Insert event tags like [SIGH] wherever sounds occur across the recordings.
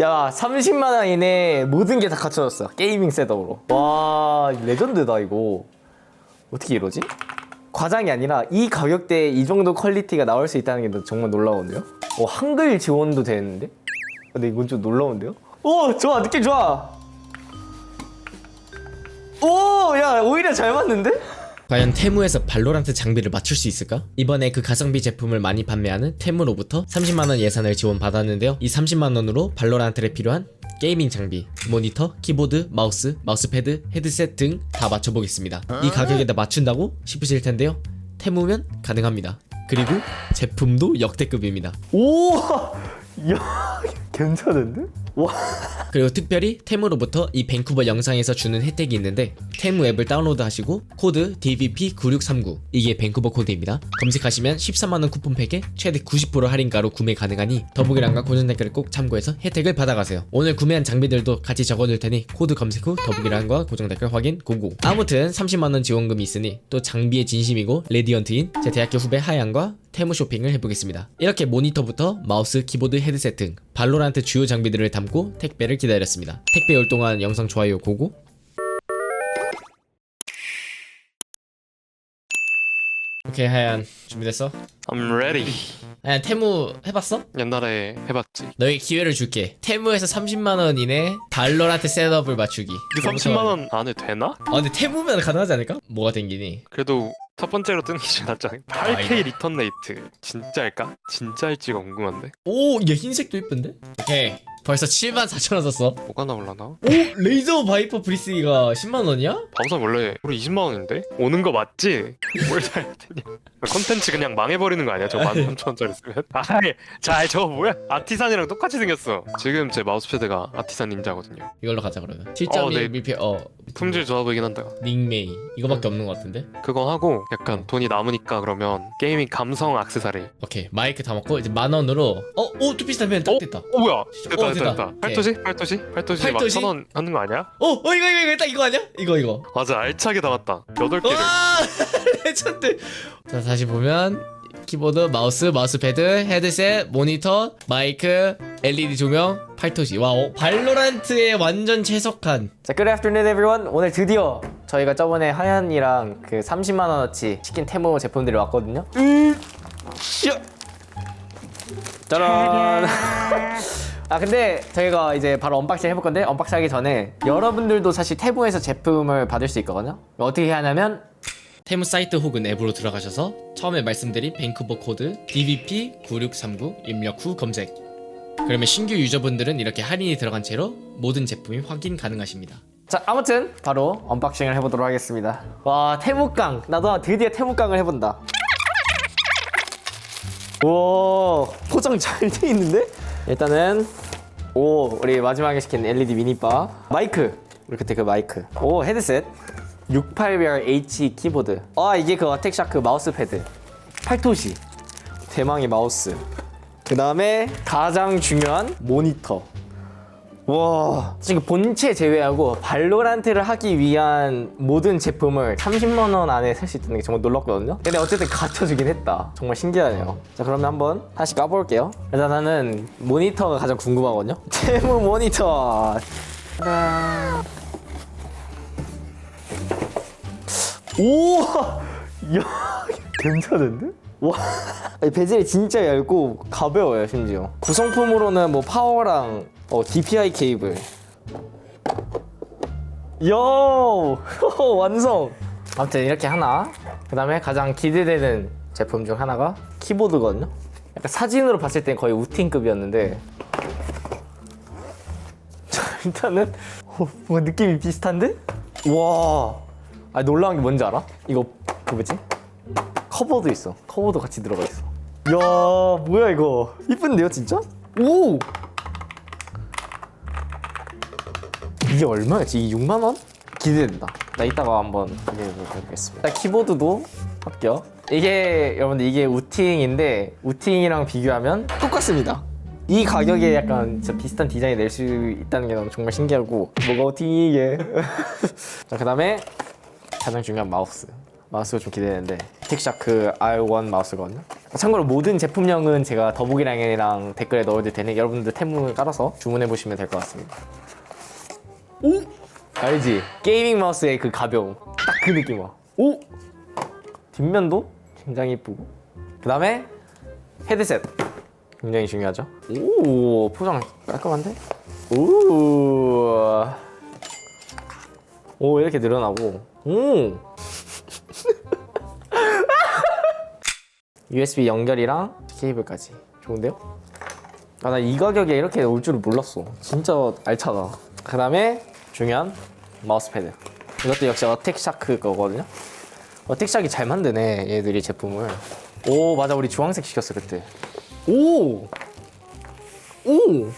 야 30만 원 이내 모든 게 다 갖춰졌어 게이밍 셋업으로 와 레전드다 이거 어떻게 이러지? 과장이 아니라 이 가격대에 이 정도 퀄리티가 나올 수 있다는 게 정말 놀라운데요? 어 한글 지원도 되는데? 근데 이건 좀 놀라운데요? 오 좋아 느낌 좋아 오 야 오히려 잘 맞는데? 과연 테무에서 발로란트 장비를 맞출 수 있을까? 이번에 그 가성비 제품을 많이 판매하는 테무로부터 30만원 예산을 지원받았는데요. 이 30만원으로 발로란트에 필요한 게이밍 장비, 모니터, 키보드, 마우스, 마우스패드, 헤드셋 등 다 맞춰보겠습니다. 이 가격에다 맞춘다고 싶으실 텐데요. 테무면 가능합니다. 그리고 제품도 역대급입니다. 오, [LAUGHS] 야, 괜찮은데? 와, 그리고 특별히 테무로부터 이 밴쿠버 영상에서 주는 혜택이 있는데 테무 앱을 다운로드 하시고 코드 DVP9639 이게 밴쿠버 코드입니다. 검색하시면 13만원 쿠폰팩에 최대 90% 할인가로 구매 가능하니 더보기란과 고정 댓글을 꼭 참고해서 혜택을 받아가세요. 오늘 구매한 장비들도 같이 적어둘 테니 코드 검색 후 더보기란과 고정 댓글 확인 고고. 아무튼 30만원 지원금이 있으니 또 장비의 진심이고 레디언트인 제 대학교 후배 하양과 테무 쇼핑을 해보겠습니다. 이렇게 모니터부터 마우스, 키보드, 헤드셋 등 발로란트 주요 장비들을 담고 택배를 기다렸습니다. 택배 올 동안 영상 좋아요 고고. 오케이 하얀 준비됐어? I'm ready. 하얀 테무 해봤어? 옛날에 해봤지. 너의 기회를 줄게. 테무에서 30만 원 이내 발로란트 셋업을 맞추기. 그 30만 원 안에 되나? 아 근데 테무면 가능하지 않을까? 뭐가 땡기니? 그래도 첫 번째로 뜨는 게 제일 낫지 않을까? 아, 8K 리턴 레이트. 진짜일까? 진짜일지가 궁금한데. 오, 얘 흰색도 이쁜데? 오케이. 벌써 7만 4천 원 썼어. 뭐가 나올라나? 오, 레이저 바이퍼 브리스기가 10만 원이야? 방송 원래 우리 20만 원인데? 오는 거 맞지? 뭘잘 되냐? 컨텐츠 그냥 망해버리는 거 아니야? 저 13,000원짜리 쓰면? 아이, 자, 저거 뭐야? 아티산이랑 똑같이 생겼어. 지금 제 마우스패드가 아티산 닌자거든요. 이걸로 가자 그러면. 어, 7.1 네. 밀폐 어 품질 좋아 보이긴 한다. 닉메이 이거밖에 없는 것 같은데? 그거 하고 약간 돈이 남으니까 그러면 게이밍 감성 악세사리. 오케이 마이크 다 먹고 이제 만 원으로 어? 오 투피스 타면 딱 어? 됐다. 어 뭐야? 됐다 어, 됐다 됐다. 됐다. 오케이. 팔토시? 팔토시? 팔토시 막 팔토시? 천원 하는 거 아니야? 어, 어 이거 이거 이거 딱 이거 아니야? 이거 이거. 맞아 알차게 담았다. 여덟 개를. 와 [LAUGHS] 레전드. 자 다시 보면 키보드, 마우스, 마우스패드, 헤드셋, 모니터, 마이크, LED 조명, 팔토시. 와 어, 발로란트에 완전 최적한. 자, good afternoon everyone. 오늘 드디어 저희가 저번에 하얀이랑 그 30만 원어치 치킨 테무 제품들이 왔거든요. 음, 슈. 짜란. [LAUGHS] [LAUGHS] 아 근데 저희가 이제 바로 언박싱 해볼 건데 언박싱 하기 전에 여러분들도 사실 테무에서 제품을 받을 수 있거든요. 어떻게 해야 하냐면 테무 사이트 혹은 앱으로 들어가셔서 처음에 말씀드린 밴쿠버 코드 DVP9639 입력 후 검색. 그러면 신규 유저분들은 이렇게 할인이 들어간 채로 모든 제품이 확인 가능하십니다. 자 아무튼 바로 언박싱을 해보도록 하겠습니다. 와 테무깡 나도 드디어 테무깡을 해본다. 오 포장 잘 돼 있는데? 일단은 오 우리 마지막에 시킨 LED 미니바. 마이크. 우리 그때 그 마이크. 오 헤드셋. 68배열 H 키보드. 아 이게 그 어택샤크 마우스 패드. 팔토시. 대망의 마우스. 그 다음에 가장 중요한 모니터 와. 지금 본체 제외하고 발로란트를 하기 위한 모든 제품을 30만 원 안에 살 수 있다는 게 정말 놀랍거든요. 근데 어쨌든 갖춰주긴 했다. 정말 신기하네요. 자 그러면 한번 하나씩 까볼게요. 일단 나는 모니터가 가장 궁금하거든요. [LAUGHS] 테무 모니터. 짜잔 오, [LAUGHS] 야, 괜찮은데? 와, 베젤이 진짜 얇고 가벼워요 심지어. 구성품으로는 뭐 파워랑 어, DPI 케이블. 요, [LAUGHS] 완성. 아무튼 이렇게 하나. 그 다음에 가장 기대되는 제품 중 하나가 키보드거든요. 약간 사진으로 봤을 땐 거의 우팅급이었는데. [LAUGHS] 자, 일단은 어, 뭐 느낌이 비슷한데? 와, 아 놀라운 게 뭔지 알아? 이거 그 뭐지? 커버도 있어. 커버도 같이 들어가 있어. 야, 뭐야 이거? 이쁜데요, 진짜? 오! 이게 얼마였지? 이게 6만 원? 기대된다. 나 이따가 한번 기대해보겠습니다. 일단 키보드도 합격. 이게 여러분들 이게 우팅인데 우팅이랑 비교하면 똑같습니다. 이 가격에 약간 진짜 비슷한 디자인 낼 수 있다는 게 너무 정말 신기하고 뭐가 우팅이 이게 [LAUGHS] 자 그다음에 가장 중요한 마우스 마우스가 좀 기대되는데 텍샤크 R1 마우스거든요 참고로 모든 제품명은 제가 더보기란이랑 댓글에 넣어둘 테니 여러분들 템을 깔아서 주문해 보시면 될 것 같습니다. 오? 알지? 게이밍 마우스의 그 가벼움. 딱 그 느낌 와. 오? 뒷면도 굉장히 이쁘고. 그 다음에 헤드셋. 굉장히 중요하죠. 오 포장 깔끔한데? 오. 오 이렇게 늘어나고? 오. [LAUGHS] USB 연결이랑 케이블까지. 좋은데요? 아 나 이 가격에 이렇게 올 줄은 몰랐어. 진짜 알차다 그 다음에 중요한 마우스패드. 이것도 역시 어택샤크 거거든요. 어택샤크 잘 만드네 얘들이 제품을. 오 맞아. 우리 주황색 시켰어 그때. 오! 오!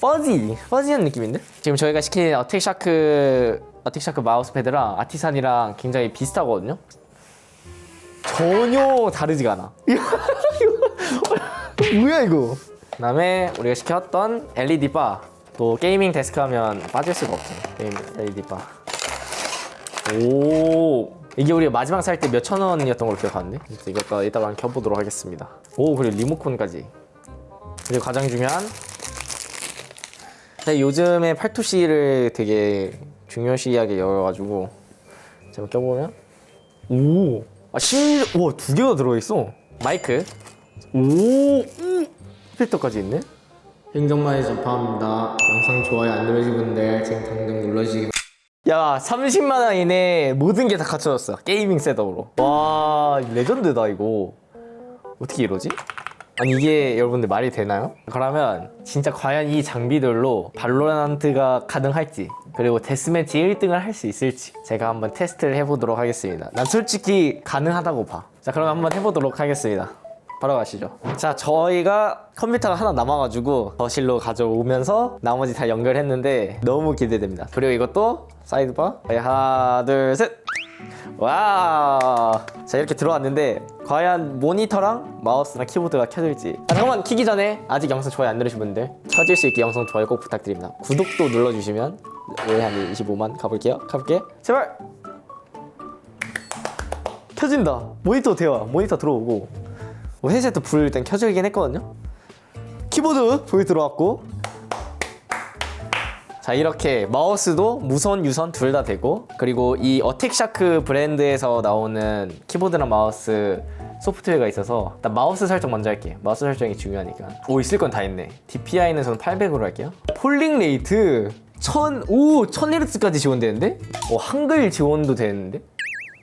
퍼지. 퍼지한 느낌인데? 지금 저희가 시킨 어택샤크 어택샤크 마우스패드랑 아티산이랑 굉장히 비슷하거든요? 전혀 다르지가 않아. [LAUGHS] 뭐야 이거? 그 다음에 우리가 시켰던 LED 바 또 게이밍 데스크 하면 빠질 수가 없죠. 게임 LED 바 오. 이게 우리가 마지막 살 때 몇 천 원이었던 걸로 기억하는데? 이것도 이따가 한번 켜보도록 하겠습니다. 오 그리고 리모컨까지. 그리고 가장 중요한 요즘에 팔토시를 되게 중요시하게 여겨가지고 제가 껴보면. 오, 아 심, 우와 두 개가 들어있어. 마이크, 오, 오, 필터까지 있네. 행정마의 전파합니다. 영상 좋아요 안 누르신 분들 지금 당장 눌러주시기. 야, 30만 원 이내 모든 게 다 갖춰졌어. 게이밍 셋업으로. 와, 레전드다 이거. 어떻게 이러지? 아니 이게 여러분들 말이 되나요? 그러면 진짜 과연 이 장비들로 발로란트가 가능할지 그리고 데스매치 1등을 할 수 있을지 제가 한번 테스트를 해보도록 하겠습니다 난 솔직히 가능하다고 봐자 그럼 한번 해보도록 하겠습니다 바로 가시죠 자 저희가 컴퓨터가 하나 남아가지고 거실로 가져오면서 나머지 다 연결했는데 너무 기대됩니다 그리고 이것도 사이드바 하나 둘 셋 와. 자 이렇게 들어왔는데 과연 모니터랑 마우스랑 키보드가 켜질지. 아, 잠깐만 키기 전에 아직 영상 좋아요 안 누르신 분들 켜질 수 있게 영상 좋아요 꼭 부탁드립니다. 구독도 눌러주시면 올해 한 25만 가볼게요. 가볼게. 제발. 켜진다. 모니터 대화. 모니터 들어오고. 뭐 헤드셋도 불 일단 켜지긴 했거든요. 키보드 불 들어왔고 자 이렇게 마우스도 무선 유선 둘 다 되고 그리고 이 어택샤크 브랜드에서 나오는 키보드랑 마우스 소프트웨어가 있어서 일단 마우스 설정 먼저 할게요 마우스 설정이 중요하니까 오 있을 건 다 있네 DPI는 저는 800으로 할게요 폴링 레이트 1000, 오 1000Hz까지 지원되는데? 오 한글 지원도 되는데?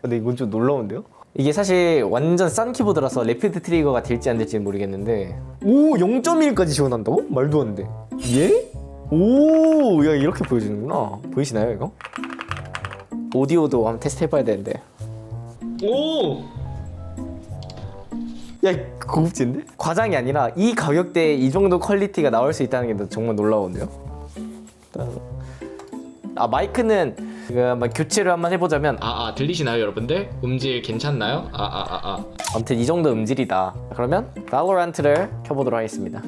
근데 이건 좀 놀라운데요? 이게 사실 완전 싼 키보드라서 레피드 트리거가 될지 안 될지는 모르겠는데 오 0.1까지 지원한다고? 말도 안 돼. 예? 오, 야 이렇게 보여주는구나. 보이시나요 이거? 오디오도 한번 테스트 해봐야 되는데. 오. 야 고급진데? 과장이 아니라 이 가격대에 이 정도 퀄리티가 나올 수 있다는 게 정말 놀라운데요. 아 마이크는 그 한번 교체를 한번 해보자면 아, 아 들리시나요 여러분들? 음질 괜찮나요? 아 아 아 아. 아무튼 이 정도 음질이다. 그러면 발로란트를 켜보도록 하겠습니다.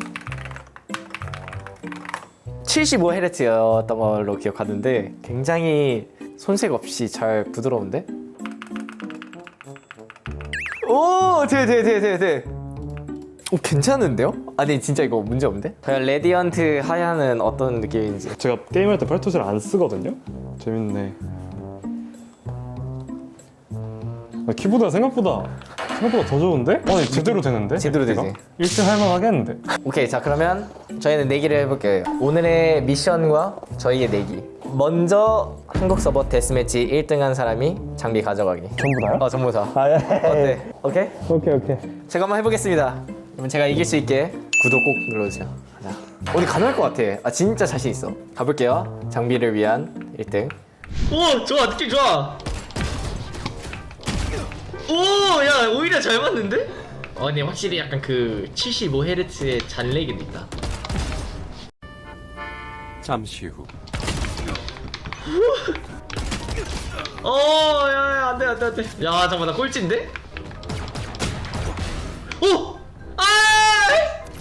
75Hz였던 걸로 기억하는데 굉장히 손색 없이 잘 부드러운데? 오, 돼, 돼, 돼, 돼, 돼. 오, 괜찮은데요? 아니 진짜 이거 문제 없는데? 과연 레디언트 하야는 어떤 느낌인지. 제가 게임할 때 팔토시를 안 쓰거든요. 재밌네. 아, 키보드가 생각보다 생각보다 더 좋은데? 아니 제대로 되는데? 제대로 되지. 1등 할만 하겠는데? 오케이 자 그러면 저희는 내기를 해볼게요 오늘의 미션과 저희의 내기 먼저 한국 서버 데스매치 1등한 사람이 장비 가져가기 전부 다요? 어 전부 다 아 예. 어때? 오케이? 오케이 오케이. 제가 한번 해보겠습니다 그러면 제가 이길 수 있게 구독 꼭 눌러주세요 가자 우리 가능할 것 같아 아 진짜 자신 있어 가볼게요 장비를 위한 1등 오 좋아 느낌 좋아 오야 오히려 잘 맞는데? 어 근데 확실히 약간 그 75Hz의 잔레기는 있다 잠시 후. 어, 야, 야, 안 돼, 안 돼, 안 돼. 야, 잠깐만, 나 꼴찌인데? 오! 아!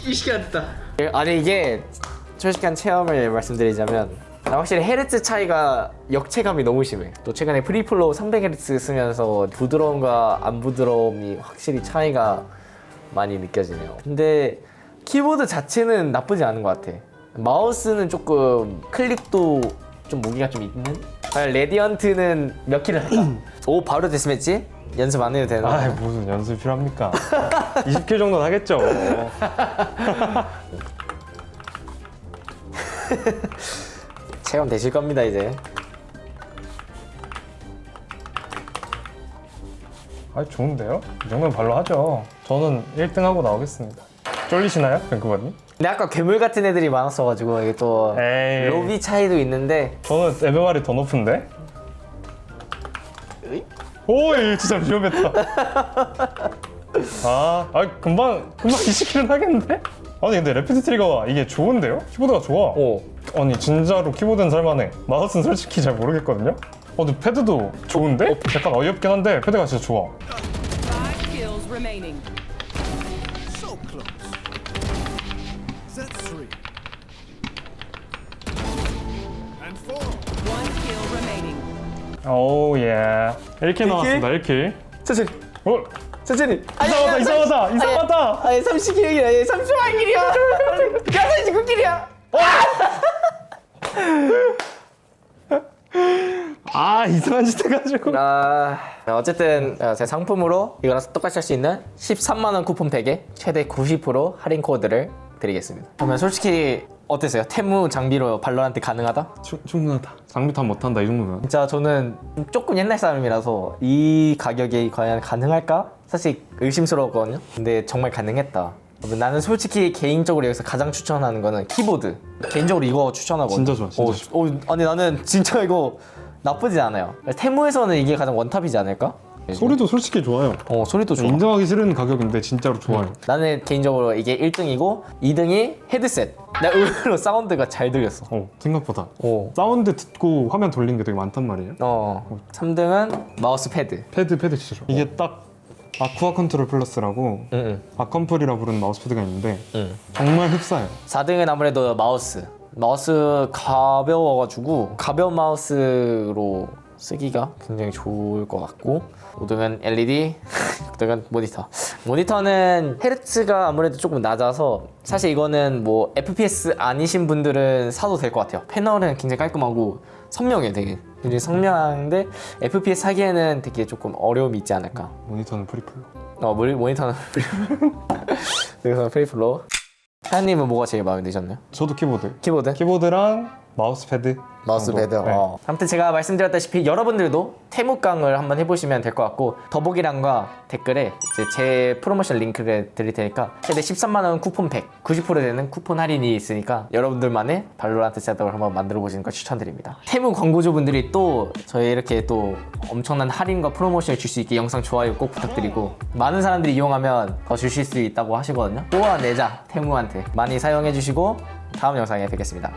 이 시간 안 됐다. 아니, 이게 솔직한 체험을 말씀드리자면 나 확실히 헤르츠 차이가 역체감이 너무 심해. 또 최근에 프리플로우 300Hz 쓰면서 부드러움과 안 부드러움이 확실히 차이가 많이 느껴지네요. 근데 키보드 자체는 나쁘지 않은 것 같아. 마우스는 조금 클릭도 좀 무기가 좀 있는? 과연 레디언트는 몇 킬을 할까? [CLEARS THROAT] 오 바로 데스매치? 연습 안 해도 되나? 아 무슨 연습 필요합니까? [LAUGHS] 20킬 정도는 하겠죠. [LAUGHS] 체험 되실 겁니다 이제. 아 좋은데요? 이 정도면 발로 하죠. 저는 1등 하고 나오겠습니다. 쫄리시나요, 뱅크버님? 근데 아까 괴물 같은 애들이 많았어가지고 이게 또 에이. 로비 차이도 있는데 저는 MMR이 더 높은데? 오, 이 진짜 위험했다. [LAUGHS] 아, 아 금방 금방 20킬은 하겠는데? 아니 근데 레피드 트리거가 이게 좋은데요? 키보드가 좋아. 오 아니 진짜로 키보드는 살만해. 마우스는 솔직히 잘 모르겠거든요. 어, 근데 패드도 좋은데? 약간 어이없긴 한데 패드가 진짜 좋아. Five kills remaining. So close. That's three. And four. One kill remaining. 오 예. 1킬 나왔습니다. 1킬. 천천히 어? 천천히 이상하다 이상하다 이상하다. 아니 30킬이야 얘 30만 킬이야 야 39킬이야 아 이상한 짓 해가지고. 아 어쨌든 어, 제 상품으로 이거랑 똑같이 할 수 있는 13만 원 쿠폰 팩에 최대 90% 할인 코드를 드리겠습니다. 그러면 솔직히 어땠어요? 테무 장비로 발로란트 가능하다? 충, 충분하다. 장비탄 못한다 이 정도면. 진짜 저는 조금 옛날 사람이라서 이 가격에 과연 가능할까? 사실 의심스러웠거든요. 근데 정말 가능했다. 나는 솔직히 개인적으로 여기서 가장 추천하는 거는 키보드. 개인적으로 이거 추천하거든요. 진짜 좋아, 진짜 어, 어, 아니 나는 진짜 이거 나쁘지 않아요. 테무에서는 이게 가장 원탑이지 않을까? 소리도 솔직히 좋아요. 어 소리도 좋아. 인정하기 싫은 가격인데 진짜로 좋아요. 나는 개인적으로 이게 1등이고 2등이 헤드셋. 나 의외로 사운드가 잘 들렸어. 어 생각보다. 오. 사운드 듣고 화면 돌린 게 되게 많단 말이에요. 어. 3등은 마우스 패드. 패드 패드 진짜 좋아. 이게 딱 아쿠아 컨트롤 플러스라고 응, 아컴플이라 부르는 마우스 패드가 있는데 응. 정말 흡사해요. 4등은 아무래도 마우스. 마우스 가벼워가지고 가벼운 마우스로 쓰기가 굉장히 좋을 것 같고 5등은 LED, 6등은 모니터. 모니터는 헤르츠가 아무래도 조금 낮아서 사실 이거는 뭐 FPS 아니신 분들은 사도 될 것 같아요. 패널은 굉장히 깔끔하고 선명해 되게. 굉장히 선명한데 FPS 하기에는 되게 조금 어려움이 있지 않을까. 모니터는 프리플로. 어, 모니, 모니터는 그래서 [LAUGHS] 프리플로. 하연님은 뭐가 제일 마음에 드셨나요? 저도 키보드. 키보드? 키보드랑 마우스 패드. 마우스 정도. 패드. 네. 어. 아무튼 제가 말씀드렸다시피 여러분들도 태무깡을 한번 해보시면 될 것 같고 더보기란과 댓글에 이제 제 프로모션 링크를 드릴 테니까 최대 13만 원 쿠폰팩 90% 되는 쿠폰 할인이 있으니까 여러분들만의 발로란트 셋업을 한번 만들어 보시는 걸 추천드립니다. 태무 광고주분들이 또 저희 이렇게 또 엄청난 할인과 프로모션을 줄 수 있게 영상 좋아요 꼭 부탁드리고 많은 사람들이 이용하면 더 주실 수 있다고 하시거든요. 뽑아내자 태무한테 많이 사용해 주시고 다음 영상에 뵙겠습니다.